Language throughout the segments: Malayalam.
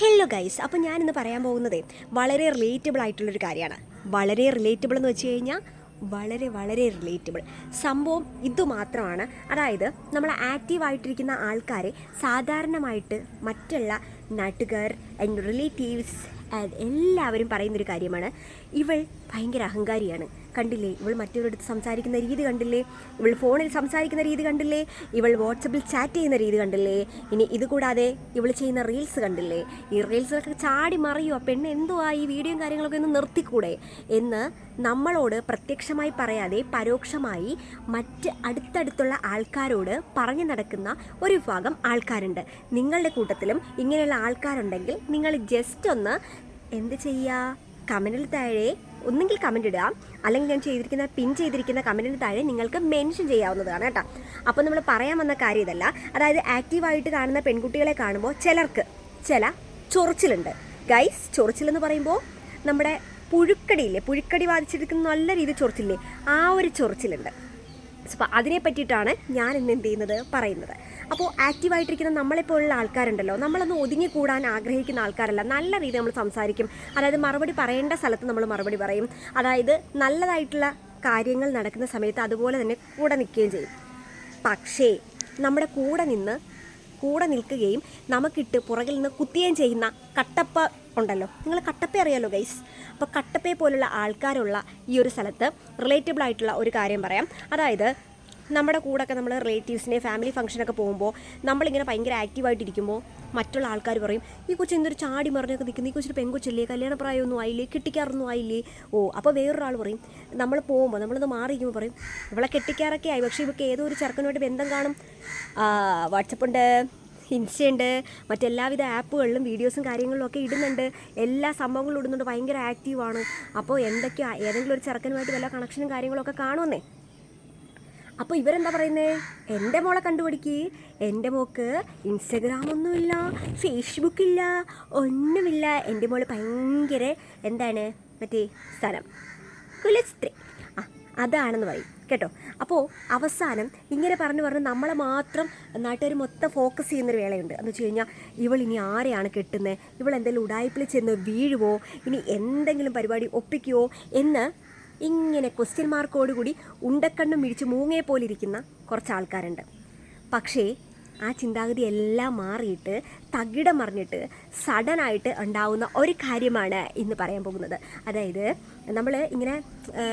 ഹലോ ഗൈസ് അപ്പോൾ ഞാനിന്ന് പറയാൻ പോകുന്നത് വളരെ റിലേറ്റബിൾ ആയിട്ടുള്ളൊരു കാര്യമാണ്. വളരെ റിലേറ്റബിൾ എന്ന് വെച്ച് കഴിഞ്ഞാൽ വളരെ വളരെ റിലേറ്റബിൾ സംഭവം ഇതുമാത്രമാണ് അതായത് നമ്മൾ ആക്റ്റീവായിട്ടിരിക്കുന്ന ആൾക്കാരെ സാധാരണമായിട്ട് മറ്റുള്ള നാട്ടുകാർ ആൻഡ് റിലേറ്റീവ്സ് എല്ലാവരും പറയുന്നൊരു കാര്യമാണ്. ഇവൾ ഭയങ്കര അഹങ്കാരിയാണ്. കണ്ടില്ലേ? ഇവൾ മറ്റൊരിടത്ത് സംസാരിക്കുന്ന രീതി കണ്ടില്ലേ? ഇവൾ ഫോണിൽ സംസാരിക്കുന്ന രീതി കണ്ടില്ലേ? ഇവൾ വാട്സപ്പിൽ ചാറ്റ് ചെയ്യുന്ന രീതി കണ്ടില്ലേ? ഇനി ഇതുകൂടാതെ ഇവൾ ചെയ്യുന്ന റീൽസ് കണ്ടില്ലേ? ഈ റീൽസിലൊക്കെ ചാടി മറിയോ പെണ്ണ് ആ ഈ വീഡിയോയും കാര്യങ്ങളൊക്കെ ഒന്ന് നിർത്തിക്കൂടെ? എന്ന് നമ്മളോട് പ്രത്യക്ഷമായി പറയാതെ പരോക്ഷമായി മറ്റ് അടുത്തടുത്തുള്ള ആൾക്കാരോട് പറഞ്ഞു നടക്കുന്ന ഒരു വിഭാഗം ആൾക്കാരുണ്ട്. നിങ്ങളുടെ കൂട്ടത്തിലും ഇങ്ങനെയുള്ള ആൾക്കാരുണ്ടെങ്കിൽ നിങ്ങൾ ജസ്റ്റ് ഒന്ന് എന്ത് ചെയ്യുക? കമനിൽ താഴെ ഒന്നെങ്കിൽ കമന്റ് ഇടുക. അല്ലെങ്കിൽ ഞാൻ ചെയ്തിരിക്കുന്ന പിൻ ചെയ്തിരിക്കുന്ന കമന്റിന് താഴെ നിങ്ങൾക്ക് മെൻഷൻ ചെയ്യാവുന്നതാണ് കേട്ടോ. അപ്പോൾ നമ്മൾ പറയാൻ വന്ന കാര്യം ഇതല്ല. അതായത് ആക്റ്റീവായിട്ട് കാണുന്ന പെൺകുട്ടികളെ കാണുമ്പോൾ ചിലർക്ക് ചില ചൊറിച്ചിലുണ്ട്. ഗൈസ് ചൊറിച്ചിലെന്ന് പറയുമ്പോൾ നമ്മുടെ പുഴുക്കടിയില്ലേ? പുഴുക്കടി ബാധിച്ചിരിക്കുന്ന നല്ല രീതിയിൽ ചൊറിച്ചില്ലേ ആ ഒരു ചൊറിച്ചിലുണ്ട്. അപ്പോൾ അതിനെ പറ്റിയിട്ടാണ് ഞാൻ ഇന്ന് എന്ത് ചെയ്യുന്നത് പറയുന്നത്. അപ്പോൾ ആക്റ്റീവായിട്ടിരിക്കുന്ന നമ്മളെപ്പോലുള്ള ആൾക്കാരുണ്ടല്ലോ നമ്മളൊന്ന് ഒതുങ്ങി കൂടാൻ ആഗ്രഹിക്കുന്ന ആൾക്കാരല്ല. നല്ല രീതിയിൽ നമ്മൾ സംസാരിക്കും. അതായത് മറുപടി പറയേണ്ട സ്ഥലത്ത് നമ്മൾ മറുപടി പറയും. അതായത് നല്ലതായിട്ടുള്ള കാര്യങ്ങൾ നടക്കുന്ന സമയത്ത് അതുപോലെ തന്നെ കൂടെ നിൽക്കുകയും ചെയ്യും. പക്ഷേ നമ്മുടെ കൂടെ നിന്ന് കൂടെ നിൽക്കുകയും നമുക്കിട്ട് പുറകിൽ നിന്ന് കുത്തുകയും ചെയ്യുന്ന കട്ടപ്പ ഉണ്ടല്ലോ. നിങ്ങൾ കട്ടപ്പ അറിയാലോ ഗൈസ് അപ്പോൾ കട്ടപ്പയെ പോലുള്ള ആൾക്കാരുള്ള ഈ ഒരു സ്ഥലത്ത് റിലേറ്റബിൾ ആയിട്ടുള്ള ഒരു കാര്യം പറയാം. അതായത് നമ്മുടെ കൂടെയൊക്കെ നമ്മൾ റിലേറ്റീവ്സിനെ ഫാമിലി ഫംഗ്ഷനൊക്കെ പോകുമ്പോൾ നമ്മളിങ്ങനെ ഭയങ്കര ആക്റ്റീവായിട്ടിരിക്കുമ്പോൾ മറ്റുള്ള ആൾക്കാർ പറയും ഈ കൊച്ചു എന്തൊരു ചാടി മറിഞ്ഞൊക്കെ നിൽക്കുന്നു ഈ കൊച്ചിന് പെൺകൊച്ചില്ലേ? കല്യാണ പ്രായമൊന്നും ആയില്ലേ? കെട്ടിക്കാറൊന്നും ആയില്ലേ? ഓ അപ്പോൾ വേറൊരാൾ പറയും നമ്മൾ പോകുമ്പോൾ നമ്മളൊന്ന് മാറിയിരിക്കുമ്പോൾ പറയും ഇവളെ കെട്ടിക്കാറൊക്കെ ആയി. പക്ഷേ ഇവൾക്ക് ഏതോ ഒരു ചെറുക്കനുമായിട്ട് ബന്ധം കാണും വാട്സപ്പ് ഉണ്ട്. ഇൻസ്റ്റയുണ്ട് മറ്റെല്ലാവിധ ആപ്പുകളിലും വീഡിയോസും കാര്യങ്ങളിലും ഒക്കെ ഇടുന്നുണ്ട്. എല്ലാ സംഭവങ്ങളും ഇടുന്നുണ്ട്. ഭയങ്കര ആക്റ്റീവാണ് അപ്പോൾ എന്തൊക്കെയാ? ഏതെങ്കിലും ഒരു ചെറുക്കനുമായിട്ട് വല്ല കണക്ഷനും കാര്യങ്ങളൊക്കെ കാണുമെന്നേ. അപ്പോൾ ഇവരെന്താ പറയുന്നത് എന്റെ മോളെ കണ്ടുപിടിക്ക്. എന്റെ മോക്ക് ഇൻസ്റ്റഗ്രാമൊന്നുമില്ല ഫേസ്ബുക്കില്ല ഒന്നുമില്ല. എന്റെ മോൾ ഭയങ്കര എന്താണ്? മറ്റേ സ്ഥലം. കുലസ്ത്രീ ആ അതാണെന്ന് പറയും. കേട്ടോ. അപ്പോൾ അവസാനം ഇങ്ങനെ പറഞ്ഞു പറഞ്ഞ് നമ്മളെ മാത്രം നാട്ടുകാർ മൊത്തം ഫോക്കസ് ചെയ്യുന്നൊരു വേളയുണ്ട്. എന്ന് വെച്ച് കഴിഞ്ഞാൽ ഇവൾ ഇനി ആരെയാണ് കെട്ടുന്നത് ഇവൾ എന്തെങ്കിലും ഉടായ്പിൽ ചെന്ന് വീഴുവോ? ഇനി എന്തെങ്കിലും പരിപാടി ഒപ്പിക്കുവോ? എന്ന് ഇങ്ങനെ ക്വസ്റ്റ്യൻ മാർക്കോടുകൂടി ഉണ്ടക്കണ്ണും മിഴിച്ച് മൂങ്ങയെ പോലിരിക്കുന്ന കുറച്ച് ആൾക്കാരുണ്ട് പക്ഷേ ആ ചിന്താഗതി എല്ലാം മാറിയിട്ട് തകിടം മറിഞ്ഞിട്ട് സഡനായിട്ട് ഉണ്ടാവുന്ന ഒരു കാര്യമാണ് ഇന്ന് പറയാൻ പോകുന്നത്. അതായത് നമ്മൾ ഇങ്ങനെ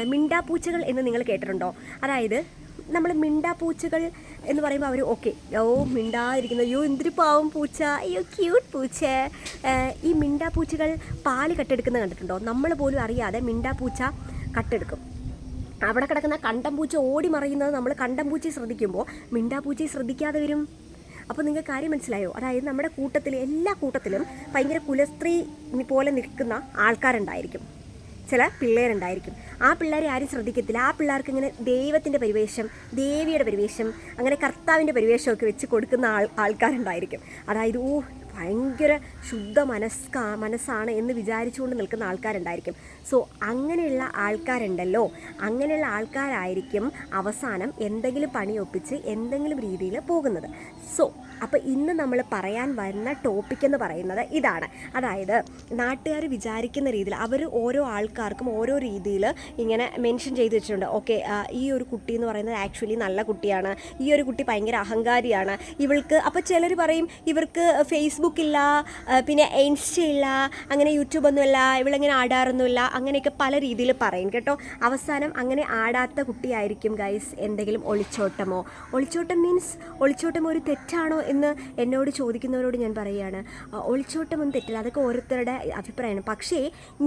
മിണ്ടാപ്പൂച്ചകൾ എന്ന് നിങ്ങൾ കേട്ടിട്ടുണ്ടോ? അതായത് നമ്മൾ മിണ്ടാപ്പൂച്ചകൾ എന്ന് പറയുമ്പോൾ അവർ ഓക്കെ ഓ മിണ്ടാതിരിക്കുന്ന. അയ്യോ എന്തൊരു പാവം പൂച്ച. അയ്യോ ക്യൂട്ട് പൂച്ച. ഈ മിണ്ടാപ്പൂച്ചകൾ പാൽ കട്ടെടുക്കുന്നത് കണ്ടിട്ടുണ്ടോ? നമ്മൾ പോലും അറിയാതെ മിണ്ടാപ്പൂച്ച കട്ടെടുക്കും. അവിടെ കിടക്കുന്ന കണ്ടംപൂച്ച ഓടി മറിയുന്നത് നമ്മൾ കണ്ടംപൂച്ചയെ ശ്രദ്ധിക്കുമ്പോൾ മിണ്ടാപ്പൂച്ചയെ ശ്രദ്ധിക്കാതെ വരും. അപ്പോൾ നിങ്ങൾക്ക് കാര്യം മനസ്സിലായോ? അതായത് നമ്മുടെ കൂട്ടത്തിൽ എല്ലാ കൂട്ടത്തിലും ഭയങ്കര കുലസ്ത്രീ പോലെ നിൽക്കുന്ന ആൾക്കാരുണ്ടായിരിക്കും. ചില പിള്ളേരുണ്ടായിരിക്കും. ആ പിള്ളേരെ ആരും ശ്രദ്ധിക്കത്തില്ല. ആ പിള്ളേർക്ക് ഇങ്ങനെ ദൈവത്തിന്റെ പരിവേഷം ദേവിയുടെ പരിവേഷം അങ്ങനെ കർത്താവിന്റെ പരിവേഷമൊക്കെ വെച്ച് കൊടുക്കുന്ന ആൾ ആൾക്കാരുണ്ടായിരിക്കും. അതായത് ഓ ഭയങ്കര ശുദ്ധ മനസ്ക മനസ്സാണ് എന്ന് വിചാരിച്ചുകൊണ്ട് നിൽക്കുന്ന ആൾക്കാരുണ്ടായിരിക്കും. സോ അങ്ങനെയുള്ള ആൾക്കാരുണ്ടല്ലോ. അങ്ങനെയുള്ള ആൾക്കാരായിരിക്കും അവസാനം എന്തെങ്കിലും പണി ഒപ്പിച്ച് എന്തെങ്കിലും രീതിയിൽ പോകുന്നത്. സോ അപ്പോൾ ഇന്ന് നമ്മൾ പറയാൻ വരുന്ന ടോപ്പിക് എന്ന് പറയുന്നത് ഇതാണ്. അതായത് നാട്ടുകാർ വിചാരിക്കുന്ന രീതിയിൽ അവർ ഓരോ ആൾക്കാർക്കും ഓരോ രീതിയിൽ ഇങ്ങനെ മെൻഷൻ ചെയ്ത് വെച്ചിട്ടുണ്ട്. ഓക്കെ ഈ ഒരു കുട്ടി എന്ന് പറയുന്നത് ആക്ച്വലി നല്ല കുട്ടിയാണ്. ഈ ഒരു കുട്ടി ഭയങ്കര അഹങ്കാരിയാണ്. ഇവൾക്ക് അപ്പോൾ ചിലർ പറയും ഇവർക്ക് ഫേസ്ബുക്ക് ഇല്ല പിന്നെ ഇൻസ്റ്റ ഇല്ല അങ്ങനെ യൂട്യൂബൊന്നുമില്ല ഇവളിങ്ങനെ ആടാറൊന്നുമില്ല അങ്ങനെയൊക്കെ പല രീതിയിൽ പറയും കേട്ടോ. അവസാനം അങ്ങനെ ആടാത്ത കുട്ടിയായിരിക്കും ഗൈസ് എന്തെങ്കിലും ഒളിച്ചോട്ടമോ? ഒളിച്ചോട്ടം മീൻസ് ഒളിച്ചോട്ടം ഒരു തെറ്റാണോ എന്ന് എന്നോട് ചോദിക്കുന്നവരോട് ഞാൻ പറയുകയാണ്. ഒളിച്ചോട്ടമൊന്നും ഒളിച്ചോട്ടം തെറ്റില്ല. അതൊക്കെ ഓരോരുത്തരുടെ അഭിപ്രായമാണ്. പക്ഷേ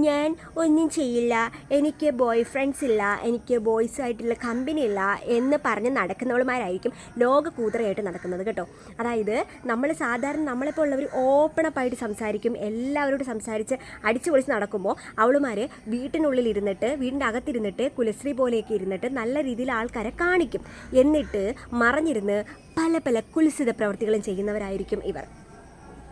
ഞാൻ ഒന്നും ചെയ്യില്ല. എനിക്ക് ബോയ് ഫ്രണ്ട്സ് ഇല്ല. എനിക്ക് ബോയ്സ് ആയിട്ടുള്ള കമ്പനി ഇല്ല എന്ന് പറഞ്ഞ് നടക്കുന്നവളുമാരായിരിക്കും ലോക കൂതറയായിട്ട് നടക്കുന്നത് കേട്ടോ. അതായത് നമ്മൾ സാധാരണ നമ്മളെപ്പോൾ ഉള്ളവർ ഓപ്പണപ്പായിട്ട് സംസാരിക്കും. എല്ലാവരോടും സംസാരിച്ച് അടിച്ചു പൊളിച്ച് നടക്കുമ്പോൾ അവളുമാർ വീട്ടിനുള്ളിൽ ഇരുന്നിട്ട് വീടിന്റെ അകത്തിരുന്നിട്ട് കുലശ്രീ പോലെയൊക്കെ ഇരുന്നിട്ട് നല്ല രീതിയിൽ ആൾക്കാരെ കാണിക്കും. എന്നിട്ട് മറഞ്ഞിരുന്ന് പല പല കുൽസിത പ്രവർത്തികളും ചെയ്യുന്നവരായിരിക്കും ഇവർ.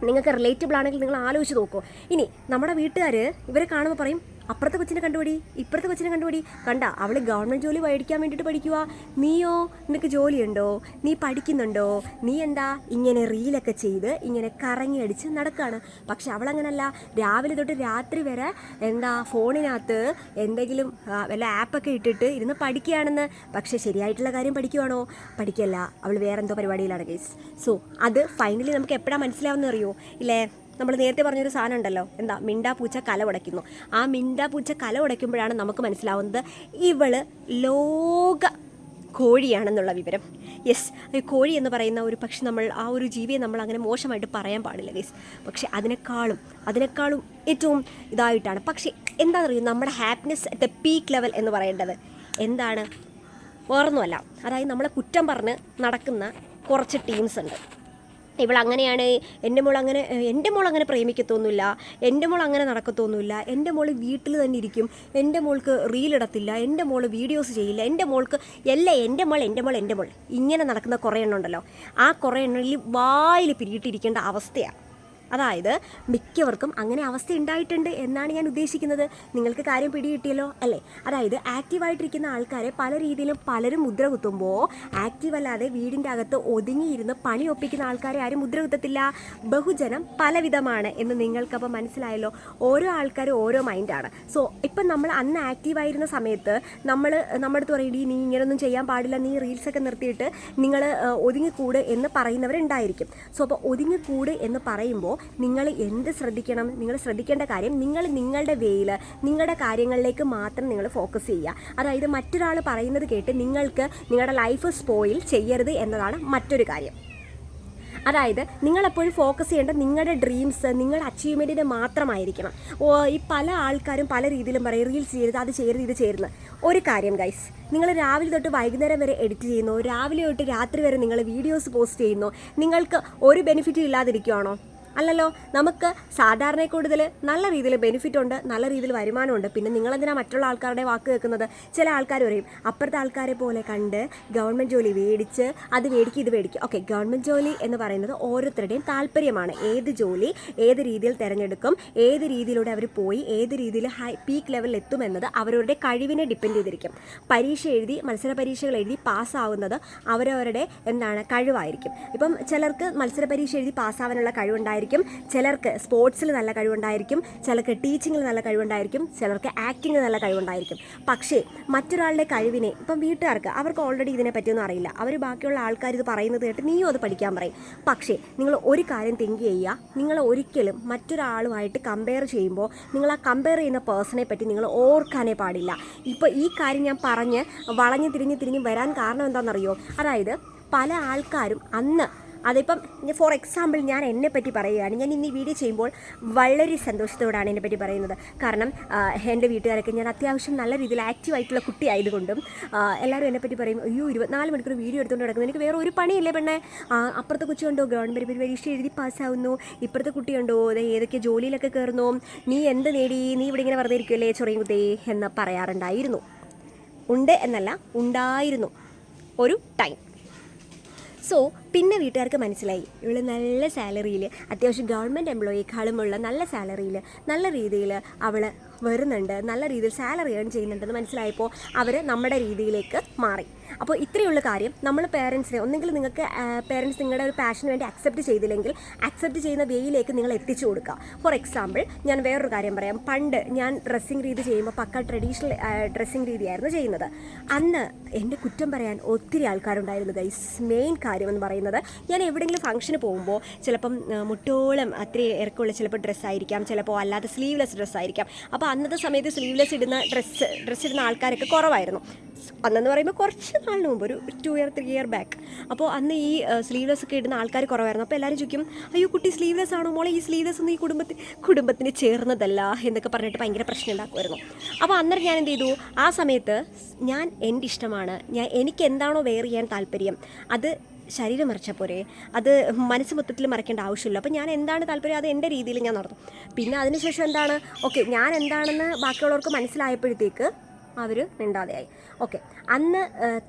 നിങ്ങൾക്ക് റിലേറ്റബിൾ ആണെങ്കിൽ നിങ്ങൾ ആലോചിച്ച് നോക്കൂ. ഇനി നമ്മുടെ വീട്ടുകാർ ഇവരെ കാണുമ്പോൾ പറയും അപ്പുറത്തെ കൊച്ചിനെ കണ്ടുപിടി ഇപ്പുറത്തെ കൊച്ചിനെ കണ്ടുപിടി. കണ്ട അവൾ ഗവൺമെന്റ് ജോലി മേടിക്കാൻ വേണ്ടിയിട്ട് പഠിക്കുക നീയോ? നിനക്ക് ജോലിയുണ്ടോ? നീ പഠിക്കുന്നുണ്ടോ? നീ എന്താ? ഇങ്ങനെ റീലൊക്കെ ചെയ്ത് ഇങ്ങനെ കറങ്ങി അടിച്ച് നടക്കുകയാണ് പക്ഷെ അവളങ്ങനല്ല. രാവിലെ തൊട്ട് രാത്രി വരെ എന്താ ഫോണിനകത്ത് എന്തെങ്കിലും വല്ല ആപ്പൊക്കെ ഇട്ടിട്ട് ഇരുന്ന് പഠിക്കുകയാണെന്ന്. പക്ഷേ ശരിയായിട്ടുള്ള കാര്യം പഠിക്കുവാണോ? പഠിക്കല്ല. അവൾ വേറെന്തോ പരിപാടിയിലാണ് ഗൈസ് സോ അത് ഫൈനലി നമുക്ക് എപ്പോഴാണ് മനസ്സിലാവുന്നറിയോ ഇല്ലേ? നമ്മൾ നേരത്തെ പറഞ്ഞൊരു സാധനം ഉണ്ടല്ലോ. എന്താ? മിണ്ടാ പൂച്ച കല ഉടയ്ക്കുന്നു. ആ മിണ്ടാ പൂച്ച കല ഉടയ്ക്കുമ്പോഴാണ് നമുക്ക് മനസ്സിലാവുന്നത് ഇവൾ ലോക കോഴിയാണെന്നുള്ള വിവരം. യെസ് കോഴി എന്ന് പറയുന്ന ഒരു പക്ഷെ നമ്മൾ ആ ഒരു ജീവിയെ നമ്മൾ അങ്ങനെ മോശമായിട്ട് പറയാൻ പാടില്ല ഗൈസ് പക്ഷെ അതിനേക്കാളും അതിനേക്കാളും ഏറ്റവും ഇതായിട്ടാണ്. പക്ഷേ എന്താണെന്നറിയോ? നമ്മുടെ happiness at the peak level എന്ന് പറയേണ്ടത്. എന്താണ്? വേറൊന്നുമല്ല. അതായത് നമ്മളെ കുറ്റം പറഞ്ഞ് നടക്കുന്ന കുറച്ച് ടീംസ് ഉണ്ട്. ഇവൾ അങ്ങനെയാണ് എന്റെ മോൾ അങ്ങനെ എന്റെ മോൾ അങ്ങനെ പ്രേമിക്കത്തൊന്നുമില്ല എന്റെ മോൾ അങ്ങനെ നടക്കത്തൊന്നുമില്ല എന്റെ മോൾ വീട്ടിൽ തന്നെ ഇരിക്കും എന്റെ മോൾക്ക് റീൽ ഇടത്തില്ല എന്റെ മോൾ വീഡിയോസ് ചെയ്യില്ല എന്റെ മോൾക്ക് എല്ലാം എന്റെ മോൾ എന്റെ മോൾ എന്റെ മോൾ. ഇങ്ങനെ നടക്കുന്ന കുറേ എണ്ണം ഉണ്ടല്ലോ. ആ കുറേ എണ്ണയിൽ വായിൽ പിരിയിട്ടിരിക്കേണ്ട അവസ്ഥയാണ് അതായത് മിക്കവർക്കും അങ്ങനെ അവസ്ഥ ഉണ്ടായിട്ടുണ്ട് എന്നാണ് ഞാൻ ഉദ്ദേശിക്കുന്നത്. നിങ്ങൾക്ക് കാര്യം പിടികിട്ടിയല്ലോ അല്ലേ? അതായത് ആക്റ്റീവായിട്ടിരിക്കുന്ന ആൾക്കാരെ പല രീതിയിലും പലരും മുദ്ര കുത്തുമ്പോൾ ആക്റ്റീവ് അല്ലാതെ വീടിന്റെ അകത്ത് ഒതുങ്ങിയിരുന്ന് പണി ഒപ്പിക്കുന്ന ആൾക്കാരെ ആരും മുദ്ര കുത്തത്തില്ല. ബഹുജനം പലവിധമാണ് എന്ന് നിങ്ങൾക്കപ്പോൾ മനസ്സിലായല്ലോ. ഓരോ ആൾക്കാരും ഓരോ മൈൻഡാണ്. സോ ഇപ്പം നമ്മൾ അന്ന് ആക്റ്റീവായിരുന്ന സമയത്ത് നമ്മൾ നമ്മുടെ അടുത്ത് പറയും "ഡീ, നീ ഇങ്ങനെയൊന്നും ചെയ്യാൻ പാടില്ല നീ റീൽസൊക്കെ നിർത്തിയിട്ട് നിങ്ങൾ ഒതുങ്ങിക്കൂട് എന്ന് പറയുന്നവരുണ്ടായിരിക്കും. സോ അപ്പോൾ ഒതുങ്ങിക്കൂട് എന്ന് പറയുമ്പോൾ നിങ്ങൾ എന്ത് ശ്രദ്ധിക്കണം നിങ്ങൾ ശ്രദ്ധിക്കേണ്ട കാര്യം നിങ്ങൾ നിങ്ങളുടെ വേയിൽ നിങ്ങളുടെ കാര്യങ്ങളിലേക്ക് മാത്രം നിങ്ങൾ ഫോക്കസ് ചെയ്യുക. അതായത് മറ്റൊരാൾ പറയുന്നത് കേട്ട് നിങ്ങൾക്ക് നിങ്ങളുടെ ലൈഫ് സ്പോയിൽ ചെയ്യരുത് എന്നതാണ് മറ്റൊരു കാര്യം. അതായത് നിങ്ങളെപ്പോഴും ഫോക്കസ് ചെയ്യേണ്ട നിങ്ങളുടെ ഡ്രീംസ് നിങ്ങളുടെ അച്ചീവ്മെന്റിന് മാത്രമായിരിക്കണം. ഓ ഈ പല ആൾക്കാരും പല രീതിയിലും പറയും റീൽസ് ചെയ്യരുത് അത് ചെയ്യരുത് ഇത് ചെയ്യരുത്. ഒരു കാര്യം ഗൈസ് നിങ്ങൾ രാവിലെ തൊട്ട് വൈകുന്നേരം വരെ എഡിറ്റ് ചെയ്യുന്നു. രാവിലെ തൊട്ട് രാത്രി വരെ നിങ്ങൾ വീഡിയോസ് പോസ്റ്റ് ചെയ്യുന്നു. നിങ്ങൾക്ക് ഒരു ബെനിഫിറ്റും ഇല്ലാതിരിക്കുവാണോ? അല്ലല്ലോ നമുക്ക് സാധാരണ കൂടുതൽ നല്ല രീതിയിൽ ബെനിഫിറ്റ് ഉണ്ട് നല്ല രീതിയിൽ വരുമാനമുണ്ട് പിന്നെ നിങ്ങളെന്തിനാണ് മറ്റുള്ള ആൾക്കാരുടെ വാക്ക് കേൾക്കുന്നത്? ചില ആൾക്കാർ പറയും അപ്പുറത്തെ ആൾക്കാരെ പോലെ കണ്ട് ഗവൺമെന്റ് ജോലി മേടിച്ച് അത് മേടിക്കും ഇത് മേടിക്കും. ഓക്കെ ഗവൺമെന്റ് ജോലി എന്ന് പറയുന്നത് ഓരോരുത്തരുടെയും താല്പര്യമാണ്. ഏത് ജോലി ഏത് രീതിയിൽ തിരഞ്ഞെടുക്കും ഏത് രീതിയിലൂടെ അവർ പോയി ഏത് രീതിയിൽ ഹൈ പീക്ക് ലെവലിൽ എത്തുമെന്നത് അവരവരുടെ കഴിവിനെ ഡിപ്പെൻഡ് ചെയ്തിരിക്കും. പരീക്ഷ എഴുതി മത്സര പരീക്ഷകൾ എഴുതി പാസ്സാവുന്നത് അവരവരുടെ എന്താണ് കഴിവായിരിക്കും. ഇപ്പം ചിലർക്ക് മത്സര പരീക്ഷ എഴുതി പാസ്സാവാനുള്ള കഴിവുണ്ടായിരിക്കും ചിലർക്ക് സ്പോർട്സിൽ നല്ല കഴിവുണ്ടായിരിക്കും. ചിലർക്ക് ടീച്ചിങ്ങിൽ നല്ല കഴിവുണ്ടായിരിക്കും. ചിലർക്ക് ആക്ടിങ്ങിൽ നല്ല കഴിവുണ്ടായിരിക്കും. പക്ഷേ മറ്റൊരാളുടെ കഴിവിനെ ഇപ്പം വീട്ടുകാർക്ക് അവർക്ക് ഓൾറെഡി ഇതിനെ പറ്റിയൊന്നും അറിയില്ല. അവർ ബാക്കിയുള്ള ആൾക്കാർ ഇത് പറയുന്നത് കേട്ട് നീയും അത് പഠിക്കാൻ പറയും. പക്ഷേ നിങ്ങൾ ഒരു കാര്യം തിങ്ക് ചെയ്യുക. നിങ്ങൾ ഒരിക്കലും മറ്റൊരാളുമായിട്ട് കമ്പയർ ചെയ്യുമ്പോൾ നിങ്ങൾ ആ കമ്പയർ ചെയ്യുന്ന പേഴ്സണെ പറ്റി നിങ്ങൾ ഓർക്കാനേ പാടില്ല. ഇപ്പോൾ ഈ കാര്യം ഞാൻ പറഞ്ഞ് വളഞ്ഞ് തിരിഞ്ഞ് തിരിഞ്ഞ് വരാൻ കാരണം എന്താണെന്നറിയോ? അതായത് പല ആൾക്കാരും അന്ന് അതിപ്പം ഫോർ എക്സാമ്പിൾ ഞാൻ എന്നെ പറ്റി പറയുകയാണ്. ഞാൻ ഇന്ന് ഈ വീഡിയോ ചെയ്യുമ്പോൾ വളരെ സന്തോഷത്തോടാണ് എന്നെ പറ്റി പറയുന്നത്. കാരണം എന്റെ വീട്ടുകാരൊക്കെ ഞാൻ അത്യാവശ്യം നല്ല രീതിയിൽ ആക്റ്റീവ് ആയിട്ടുള്ള കുട്ടി ആ, എല്ലാവരും എന്നെ പറ്റി പറയും അയ്യോ ഇരുപത്തിനാല് മണിക്കൂർ വീഡിയോ എടുത്തുകൊണ്ട് നടക്കുന്നത് എനിക്ക് വേറെ ഒരു പണിയില്ലേ പെണ്ണെ? അപ്പുറത്തെ കൊച്ചു കണ്ടോ ഗവൺമെന്റ് പരീക്ഷ എഴുതി പാസ്സാവുന്നു ഇപ്പുറത്തെ കുട്ടി കണ്ടോ ദേ ഏതൊക്കെ ജോലിയിലൊക്കെ കയറുന്നു? നീ എന്ത് നേടി? നീ ഇവിടെ ഇങ്ങനെ വെറുതെ ഇരിക്കുമല്ലേ ചൊറിയും കുത്തേ എന്ന് പറയാറുണ്ടായിരുന്നു. ഉണ്ട് എന്നല്ല ഉണ്ടായിരുന്നു. ഒരു ടൈം സോ പിന്നെ വീട്ടുകാർക്ക് മനസ്സിലായി. ഇവൾ നല്ല സാലറിയിൽ അത്യാവശ്യം ഗവൺമെന്റ് എംപ്ലോയിക്കാളുമുള്ള നല്ല സാലറിയിൽ നല്ല രീതിയിൽ അവൾ വരുന്നുണ്ട് നല്ല രീതിയിൽ സാലറി ഏൺ ചെയ്യുന്നുണ്ടെന്ന് മനസ്സിലായപ്പോൾ അവർ നമ്മുടെ രീതിയിലേക്ക് മാറി. അപ്പോൾ ഇത്രയുള്ള കാര്യം നമ്മൾ പേരൻസിനെ ഒന്നെങ്കിൽ നിങ്ങൾക്ക് പേരൻസ് നിങ്ങളുടെ ഒരു പാഷന് വേണ്ടി അക്സെപ്റ്റ് ചെയ്തില്ലെങ്കിൽ അക്സെപ്റ്റ് ചെയ്യുന്ന വേയിലേക്ക് നിങ്ങൾ എത്തിച്ചു കൊടുക്കുക. ഫോർ എക്സാമ്പിൾ ഞാൻ വേറൊരു കാര്യം പറയാം. പണ്ട് ഞാൻ ഡ്രസ്സിങ് രീതി ചെയ്യുമ്പോൾ പക്ക ട്രഡീഷണൽ ഡ്രസ്സിങ് രീതിയായിരുന്നു ചെയ്യുന്നത്. അന്ന് എന്റെ കുറ്റം പറയാൻ ഒത്തിരി ആൾക്കാരുണ്ടായിരുന്നു ഗൈസ് മെയിൻ കാര്യം എന്ന് പറയുന്നത് ഞാൻ എവിടെയെങ്കിലും ഫംഗ്ഷന് പോകുമ്പോൾ ചിലപ്പം മുട്ടോളം അത്രയും ഇറക്കമുള്ള ചിലപ്പോൾ ഡ്രസ്സായിരിക്കാം ചിലപ്പോൾ അല്ലാതെ സ്ലീവ്ലെസ് ഡ്രസ്സായിരിക്കാം അപ്പോൾ അന്നത്തെ സമയത്ത് സ്ലീവ്ലെസ് ഇടുന്ന ഡ്രസ്സ് ഡ്രസ്സ് ഇടുന്ന ആൾക്കാരൊക്കെ കുറവായിരുന്നു. അന്നെന്ന് പറയുമ്പോൾ കുറച്ച് നാളിന് മുമ്പ് ഒരു two year three year back അപ്പോൾ അന്ന് ഈ സ്ലീവ്ലെസ് ഒക്കെ ഇടുന്ന ആൾക്കാർ കുറവായിരുന്നു. അപ്പോൾ എല്ലാവരും ചോദിക്കും അയ്യോ കുട്ടി സ്ലീവ്ലെസ് ആണോ? മോളെ ഈ സ്ലീവ്ലെസ് ഒന്നും ഈ കുടുംബത്തിൽ കുടുംബത്തിന് ചേർന്നതല്ല എന്നൊക്കെ പറഞ്ഞിട്ട് ഭയങ്കര പ്രശ്നം ഉണ്ടാക്കുമായിരുന്നു അപ്പോൾ അന്നേരം ഞാൻ എന്ത് ചെയ്തു? ആ സമയത്ത് ഞാൻ എന്റെ ഇഷ്ടമാണ്. ഞാൻ എനിക്ക് എന്താണോ വെയർ ചെയ്യാൻ താല്പര്യം. അത് ശരീരം മറിച്ചാൽ പോരെ. അത് മനസ്സ് മൊത്തത്തിൽ മറക്കേണ്ട ആവശ്യമില്ല. അപ്പോൾ ഞാൻ എന്താണ് താല്പര്യം? അത് എന്റെ രീതിയിൽ ഞാൻ നടത്തും പിന്നെ അതിനുശേഷം എന്താണ്? ഓക്കെ ഞാൻ എന്താണെന്ന് ബാക്കിയുള്ളവർക്ക് മനസ്സിലായപ്പോഴത്തേക്ക് അവർ മിണ്ടാതെയായി. ഓക്കെ അന്ന്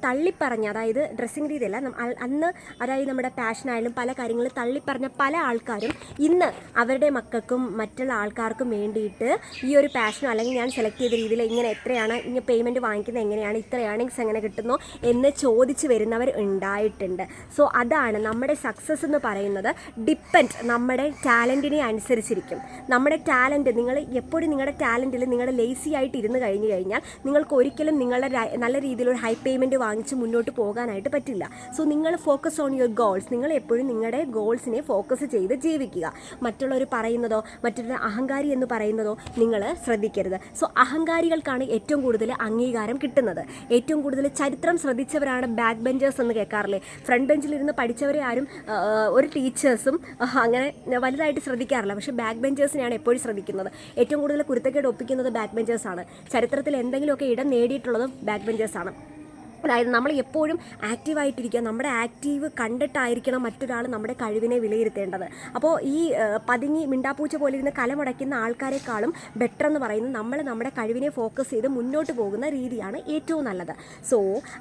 തള്ളിപ്പറഞ്ഞ അതായത് ഡ്രസ്സിങ് രീതിയല്ല അന്ന് അതായത് നമ്മുടെ പാഷനായാലും പല കാര്യങ്ങളും തള്ളിപ്പറഞ്ഞ പല ആൾക്കാരും ഇന്ന് അവരുടെ മക്കൾക്കും മറ്റുള്ള ആൾക്കാർക്കും വേണ്ടിയിട്ട് ഈ ഒരു പാഷനോ അല്ലെങ്കിൽ ഞാൻ സെലക്ട് ചെയ്ത രീതിയിൽ ഇങ്ങനെ എത്രയാണ് ഇങ്ങനെ പേയ്മെന്റ് വാങ്ങിക്കുന്നത് എങ്ങനെയാണ് ഇത്ര എങ്ങനെ കിട്ടുന്നു എന്ന് ചോദിച്ച് വരുന്നവർ ഉണ്ടായിട്ടുണ്ട്. സോ അതാണ് നമ്മുടെ സക്സസ് എന്ന് പറയുന്നത്. ഡിപ്പെൻഡ് നമ്മുടെ ടാലന്റിനെ അനുസരിച്ചിരിക്കും. നമ്മുടെ ടാലന്റ് നിങ്ങൾ എപ്പോഴും നിങ്ങളുടെ ടാലന്റിൽ നിങ്ങൾ ലേസി ആയിട്ട് ഇരുന്ന് കഴിഞ്ഞു കഴിഞ്ഞാൽ നിങ്ങൾക്ക് ഒരിക്കലും നിങ്ങളുടെ നല്ല നല്ല രീതിയിലൊരു ഹൈ പേയ്മെന്റ് വാങ്ങിച്ച് മുന്നോട്ട് പോകാനായിട്ട് പറ്റില്ല. സോ നിങ്ങൾ ഫോക്കസ് ഓൺ യുവർ ഗോൾസ് നിങ്ങൾ എപ്പോഴും നിങ്ങളുടെ ഗോൾസിനെ ഫോക്കസ് ചെയ്ത് ജീവിക്കുക. മറ്റുള്ളവർ പറയുന്നതോ മറ്റൊരു അഹങ്കാരി എന്ന് പറയുന്നതോ നിങ്ങൾ ശ്രദ്ധിക്കരുത്. സോ അഹങ്കാരികൾക്കാണ് ഏറ്റവും കൂടുതൽ അംഗീകാരം കിട്ടുന്നത്. ഏറ്റവും കൂടുതൽ ചരിത്രം ശ്രദ്ധിച്ചവരാണ് ബാക്ക് ബെഞ്ചേഴ്സ് എന്ന് കേൾക്കാറില്ലേ? ഫ്രണ്ട് ബെഞ്ചിലിരുന്ന് പഠിച്ചവരെ ആരും ഒരു ടീച്ചേഴ്സും അങ്ങനെ വലുതായിട്ട് ശ്രദ്ധിക്കാറില്ല. പക്ഷേ ബാക്ക് ബെഞ്ചേഴ്സിനെയാണ് എപ്പോഴും ശ്രദ്ധിക്കുന്നത്. ഏറ്റവും കൂടുതൽ കുരുത്തക്കേട് ഒപ്പിക്കുന്നത് ബാക്ക് ബെഞ്ചേഴ്സാണ് ചരിത്രത്തിൽ എന്തെങ്കിലുമൊക്കെ ഇടം നേടിയിട്ടുള്ളതും ബാക്ക് ബെഞ്ചേഴ്സാണ് അതായത് നമ്മൾ എപ്പോഴും ആക്റ്റീവായിട്ടിരിക്കുക നമ്മുടെ ആക്റ്റീവ് കണ്ടിട്ടായിരിക്കണം മറ്റൊരാൾ നമ്മുടെ കഴിവിനെ വിലയിരുത്തേണ്ടത്. അപ്പോൾ ഈ പതുങ്ങി മിണ്ടാപ്പൂച്ച പോലെ ഇരുന്ന് കലമടയ്ക്കുന്ന ആൾക്കാരെക്കാളും ബെറ്റർ എന്ന് പറയുന്നത് നമ്മൾ നമ്മുടെ കഴിവിനെ ഫോക്കസ് ചെയ്ത് മുന്നോട്ട് പോകുന്ന രീതിയാണ് ഏറ്റവും നല്ലത്. സോ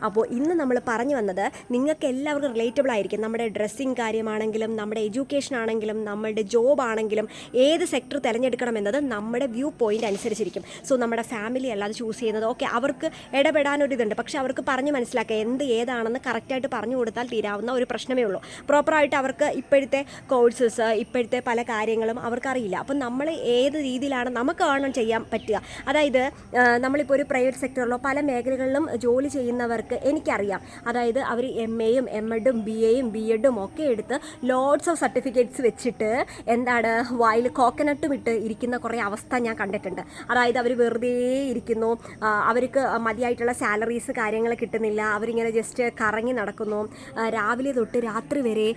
അപ്പോൾ ഇന്ന് നമ്മൾ പറഞ്ഞു വന്നത് നിങ്ങൾക്ക് എല്ലാവർക്കും റിലേറ്റബിൾ ആയിരിക്കും. നമ്മുടെ ഡ്രസ്സിങ് കാര്യമാണെങ്കിലും നമ്മുടെ എഡ്യൂക്കേഷൻ ആണെങ്കിലും നമ്മുടെ ജോബ് ആണെങ്കിലും ഏത് സെക്ടർ തിരഞ്ഞെടുക്കണം എന്നത് നമ്മുടെ വ്യൂ പോയിന്റ് അനുസരിച്ചിരിക്കും. സോ നമ്മുടെ ഫാമിലി അല്ലാതെ ചൂസ് ചെയ്യുന്നത്. ഓക്കെ അവർക്ക് ഇടപെടാനൊരിതുണ്ട്. പക്ഷേ അവർക്ക് പറഞ്ഞ് മനസ്സിലാക്കുക എന്ത് ഏതാണെന്ന് കറക്റ്റായിട്ട് പറഞ്ഞു കൊടുത്താൽ തീരാവുന്ന ഒരു പ്രശ്നമേ ഉള്ളൂ. പ്രോപ്പറായിട്ട് അവർക്ക് ഇപ്പോഴത്തെ കോഴ്സസ് ഇപ്പോഴത്തെ പല കാര്യങ്ങളും അവർക്കറിയില്ല. അപ്പം നമ്മൾ ഏത് രീതിയിലാണ് നമുക്ക് വേണം ചെയ്യാൻ പറ്റുക? അതായത് നമ്മളിപ്പോൾ ഒരു പ്രൈവറ്റ് സെക്ടറിലോ പല മേഖലകളിലും ജോലി ചെയ്യുന്നവർക്ക് എനിക്കറിയാം. അതായത് അവർ എം എയും എം എഡും ബി എയും ബി എഡും ഒക്കെ എടുത്ത് ലോഡ്സ് ഓഫ് സർട്ടിഫിക്കറ്റ്സ് വെച്ചിട്ട് എന്താണ് വായിൽ കോക്കനട്ടും ഇട്ട് ഇരിക്കുന്ന കുറേ അവസ്ഥ ഞാൻ കണ്ടിട്ടുണ്ട്. അതായത് അവർ വെറുതെ ഇരിക്കുന്നു. അവർക്ക് മതിയായിട്ടുള്ള സാലറീസ് കാര്യങ്ങൾ കിട്ടുന്നില്ല. അവരിങ്ങനെ ജസ്റ്റ് കറങ്ങി നടക്കുന്നു. രാവിലെ തൊട്ട് രാത്രി വരെ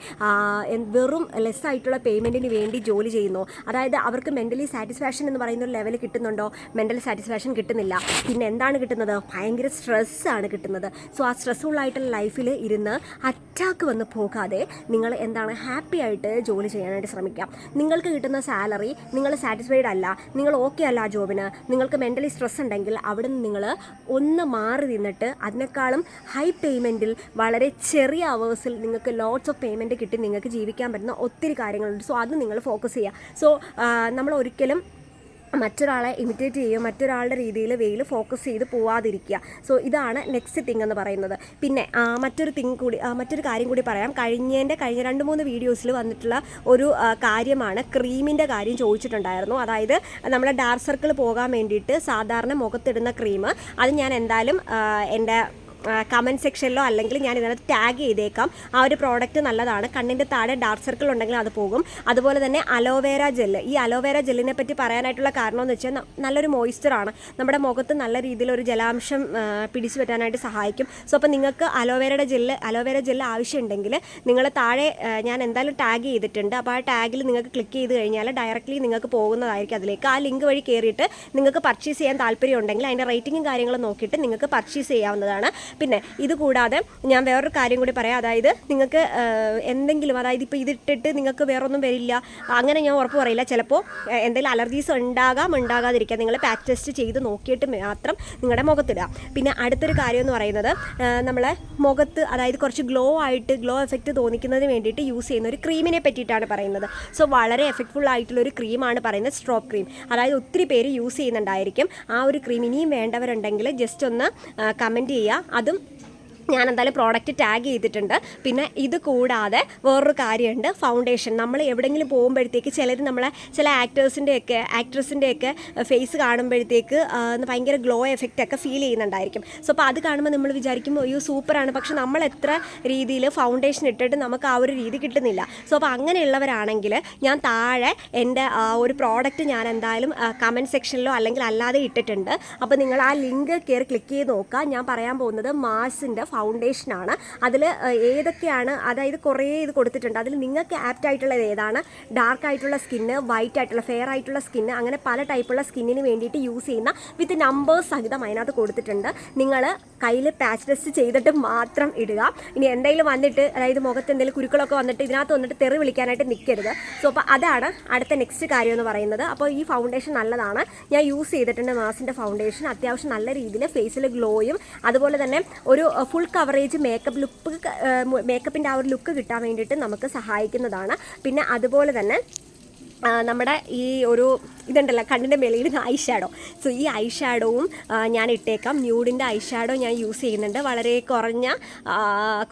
വെറും ലെസ് ആയിട്ടുള്ള പേയ്മെന്റിന് വേണ്ടി ജോലി ചെയ്യുന്നു. അതായത് അവർക്ക് മെന്റലി സാറ്റിസ്ഫാക്ഷൻ എന്ന് പറയുന്ന ഒരു ലെവൽ കിട്ടുന്നുണ്ടോ? മെന്റൽ സാറ്റിസ്ഫാക്ഷൻ കിട്ടുന്നില്ല. പിന്നെ എന്താണ് കിട്ടുന്നത്? ഭയങ്കര സ്ട്രെസ്സാണ് കിട്ടുന്നത്. സോ ആ സ്ട്രെസ്ഫുൾ ആയിട്ടുള്ള ലൈഫിൽ ഇരുന്ന് അറ്റാക്ക് വന്ന് പോകാതെ നിങ്ങൾ എന്താണ് ഹാപ്പി ആയിട്ട് ജോലി ചെയ്യാനായിട്ട് ശ്രമിക്കാം. നിങ്ങൾക്ക് കിട്ടുന്ന സാലറി നിങ്ങൾ സാറ്റിസ്ഫൈഡ് അല്ല. നിങ്ങൾ ഓക്കെ അല്ല ആ ജോബിന് നിങ്ങൾക്ക് മെന്റലി സ്ട്രെസ് ഉണ്ടെങ്കിൽ അവിടെ നിന്ന് നിങ്ങൾ ഒന്ന് മാറി നിന്നിട്ട് അതിനേക്കാളും ഹൈ പേയ്മെന്റിൽ വളരെ ചെറിയ അവേഴ്സിൽ നിങ്ങൾക്ക് ലോട്ട്സ് ഓഫ് പേയ്മെന്റ് കിട്ടി നിങ്ങൾക്ക് ജീവിക്കാൻ പറ്റുന്ന ഒത്തിരി കാര്യങ്ങളുണ്ട്. സോ അത് നിങ്ങൾ ഫോക്കസ് ചെയ്യുക. സോ നമ്മൾ ഒരിക്കലും മറ്റൊരാളെ ഇമിറ്റേറ്റ് ചെയ്യുക മറ്റൊരാളുടെ രീതിയിൽ വെയിൽ ഫോക്കസ് ചെയ്ത് പോവാതിരിക്കുക. സോ ഇതാണ് നെക്സ്റ്റ് തിങ് എന്ന് പറയുന്നത്. പിന്നെ മറ്റൊരു തിങ് കൂടി മറ്റൊരു കാര്യം കൂടി പറയാം. കഴിഞ്ഞതിന്റെ കഴിഞ്ഞ രണ്ട് മൂന്ന് വീഡിയോസിൽ വന്നിട്ടുള്ള ഒരു കാര്യമാണ് ക്രീമിന്റെ കാര്യം ചോദിച്ചിട്ടുണ്ടായിരുന്നു. അതായത് നമ്മുടെ ഡാർക്ക് സർക്കിൾ പോകാൻ വേണ്ടിയിട്ട് സാധാരണ മുഖത്തിടുന്ന ക്രീം അത് ഞാൻ എന്തായാലും എന്റെ കമന്റ് സെക്ഷനിലോ അല്ലെങ്കിൽ ഞാൻ ഇതിനകത്ത് ടാഗ് ചെയ്തേക്കാം. ആ ഒരു പ്രോഡക്റ്റ് നല്ലതാണ്. കണ്ണിന്റെ താഴെ ഡാർക്ക് സർക്കിൾ ഉണ്ടെങ്കിൽ അത് പോകും. അതുപോലെ തന്നെ അലോവേര ജെല്ല് ഈ അലോവേര ജെല്ലിനെ പറ്റി പറയാനായിട്ടുള്ള കാരണം എന്ന് വെച്ചാൽ നല്ലൊരു മോയ്സ്ചറാണ് നമ്മുടെ മുഖത്ത് നല്ല രീതിയിൽ ഒരു ജലാംശം പിടിച്ചു പറ്റാനായിട്ട് സഹായിക്കും. സോ അപ്പോൾ നിങ്ങൾക്ക് അലോവേരയുടെ ജെല്ല് അലോവേര ജെല്ല് ആവശ്യമുണ്ടെങ്കിൽ നിങ്ങൾ താഴെ ഞാൻ എന്തായാലും ടാഗ് ചെയ്തിട്ടുണ്ട്. അപ്പോൾ ആ ടാഗിൽ നിങ്ങൾക്ക് ക്ലിക്ക് ചെയ്ത് കഴിഞ്ഞാൽ ഡയറക്റ്റ്ലി നിങ്ങൾക്ക് പോകുന്നതായിരിക്കും അതിലേക്ക്. ആ ലിങ്ക് വഴി കയറിയിട്ട് നിങ്ങൾക്ക് പർച്ചേസ് ചെയ്യാൻ താല്പര്യം ഉണ്ടെങ്കിൽ അതിന്റെ റേറ്റിങ്ങും കാര്യങ്ങളും നോക്കിയിട്ട് നിങ്ങൾക്ക് പർച്ചേസ് ചെയ്യാവുന്നതാണ്. പിന്നെ ഇത് കൂടാതെ ഞാൻ വേറൊരു കാര്യം കൂടി പറയാം. അതായത് നിങ്ങൾക്ക് എന്തെങ്കിലും അതായത് ഇപ്പോൾ ഇതിട്ടിട്ട് നിങ്ങൾക്ക് വേറൊന്നും വരില്ല. അങ്ങനെ ഞാൻ ഉറപ്പ് പറയില്ല. ചിലപ്പോൾ എന്തെങ്കിലും അലർജീസ് ഉണ്ടാകാം ഉണ്ടാകാതിരിക്കാം. നിങ്ങൾ പാക്ക് ടെസ്റ്റ് ചെയ്ത് നോക്കിയിട്ട് മാത്രം നിങ്ങളുടെ മുഖത്തിടുക. പിന്നെ അടുത്തൊരു കാര്യം എന്ന് പറയുന്നത് നമ്മളെ മുഖത്ത് അതായത് കുറച്ച് ഗ്ലോ ആയിട്ട് ഗ്ലോ എഫക്റ്റ് തോന്നിക്കുന്നതിന് വേണ്ടിയിട്ട് യൂസ് ചെയ്യുന്ന ഒരു ക്രീമിനെ പറ്റിയിട്ടാണ് പറയുന്നത്. സോ വളരെ എഫക്റ്റ്ഫുൾ ആയിട്ടുള്ള ഒരു ക്രീമാണ് പറയുന്നത് സ്ട്രോപ്പ് ക്രീം. അതായത് ഒത്തിരി പേര് യൂസ് ചെയ്യുന്നുണ്ടായിരിക്കും. ആ ഒരു ക്രീം ഇനിയും വേണ്ടവരുണ്ടെങ്കിൽ ജസ്റ്റ് ഒന്ന് കമന്റ് ചെയ്യുക. അതും ഞാൻ എന്തായാലും പ്രോഡക്റ്റ് ടാഗ് ചെയ്തിട്ടുണ്ട്. പിന്നെ ഇത് കൂടാതെ വേറൊരു കാര്യമുണ്ട്. ഫൗണ്ടേഷൻ നമ്മൾ എവിടെയെങ്കിലും പോകുമ്പോഴത്തേക്ക് ചിലർ നമ്മളെ ചില ആക്ടേഴ്സിന്റെയൊക്കെ ആക്ട്രസിന്റെയൊക്കെ ഫേസ് കാണുമ്പോഴത്തേക്ക് ഭയങ്കര ഗ്ലോ എഫക്റ്റ് ഒക്കെ ഫീൽ ചെയ്യുന്നുണ്ടായിരിക്കും. സോ അപ്പോൾ അത് കാണുമ്പോൾ നമ്മൾ വിചാരിക്കും അയ്യോ സൂപ്പറാണ് പക്ഷെ നമ്മൾ എത്ര രീതിയിൽ ഫൗണ്ടേഷൻ ഇട്ടിട്ട് നമുക്ക് ആ ഒരു രീതി കിട്ടുന്നില്ല. സോ അപ്പോൾ അങ്ങനെയുള്ളവരാണെങ്കിൽ ഞാൻ താഴെ എന്റെ ഒരു പ്രോഡക്റ്റ് ഞാൻ എന്തായാലും കമന്റ് സെക്ഷനിലോ അല്ലെങ്കിൽ അല്ലാതെ ഇട്ടിട്ടുണ്ട്. അപ്പോൾ നിങ്ങൾ ആ ലിങ്ക് കയറി ക്ലിക്ക് ചെയ്ത് നോക്കുക ഞാൻ പറയാൻ പോകുന്നത് മാർസിന്റെ ഫൗണ്ടേഷനാണ് അതിൽ ഏതൊക്കെയാണ് അതായത് കുറേ ഇത് കൊടുത്തിട്ടുണ്ട്. അതിൽ നിങ്ങൾക്ക് ആപ്റ്റ് ആയിട്ടുള്ളത് ഏതാണ്? ഡാർക്ക് ആയിട്ടുള്ള സ്കിന്ന് വൈറ്റ് ആയിട്ടുള്ള ഫെയർ ആയിട്ടുള്ള സ്കിന്ന് അങ്ങനെ പല ടൈപ്പുള്ള സ്കിന്നിന് വേണ്ടിയിട്ട് യൂസ് ചെയ്യുന്ന വിത്ത് നമ്പേഴ്സ് സഹിതം അതിനകത്ത് കൊടുത്തിട്ടുണ്ട്. നിങ്ങൾ കയ്യിൽ പാച്ച് ടെസ്റ്റ് ചെയ്തിട്ട് മാത്രം ഇടുക. ഇനി എന്തെങ്കിലും വന്നിട്ട് അതായത് മുഖത്ത് എന്തെങ്കിലും കുരുക്കളൊക്കെ വന്നിട്ട് ഇതിനകത്ത് വന്നിട്ട് തെറി വിളിക്കാനായിട്ട് നിൽക്കരുത് സോ അപ്പോൾ അതാണ് അടുത്ത നെക്സ്റ്റ് കാര്യം എന്ന് പറയുന്നത്. അപ്പോൾ ഈ ഫൗണ്ടേഷൻ നല്ലതാണ്. ഞാൻ യൂസ് ചെയ്തിട്ടുണ്ട് മാസിന്റെ ഫൗണ്ടേഷൻ അത്യാവശ്യം നല്ല രീതിയിൽ ഫേസിൽ ഗ്ലോയും അതുപോലെ തന്നെ ഒരു ഫുൾ കവറേജ് മേക്കപ്പ് ലുക്ക് മേക്കപ്പിന്റെ ആ ഒരു ലുക്ക് കിട്ടാൻ വേണ്ടിയിട്ട് നമുക്ക് സഹായിക്കുന്നതാണ്. പിന്നെ അതുപോലെ തന്നെ നമ്മുടെ ഈ ഒരു ഇതുണ്ടല്ലോ കണ്ണിന്റെ മേളിയിടുന്ന ഐ ഷാഡോ സോ ഈ ഐ ഷാഡോവും ഞാൻ ഇട്ടേക്കാം. ന്യൂഡിന്റെ ഐ ഷാഡോ ഞാൻ യൂസ് ചെയ്യുന്നുണ്ട്. വളരെ കുറഞ്ഞ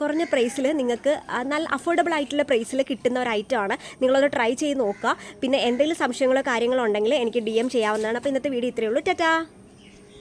കുറഞ്ഞ പ്രൈസിൽ നിങ്ങൾക്ക് നല്ല അഫോർഡബിൾ ആയിട്ടുള്ള പ്രൈസിൽ കിട്ടുന്ന ഒരു ഐറ്റം ഐറ്റമാണ് നിങ്ങളത് ട്രൈ ചെയ്ത് നോക്കുക. പിന്നെ എന്തെങ്കിലും സംശയങ്ങളോ കാര്യങ്ങളോ ഉണ്ടെങ്കിൽ എനിക്ക് ഡി എം ചെയ്യാവുന്നതാണ്. അപ്പോൾ ഇന്നത്തെ വീഡിയോ ഇത്രയേ ഉള്ളൂ. ടാറ്റാ!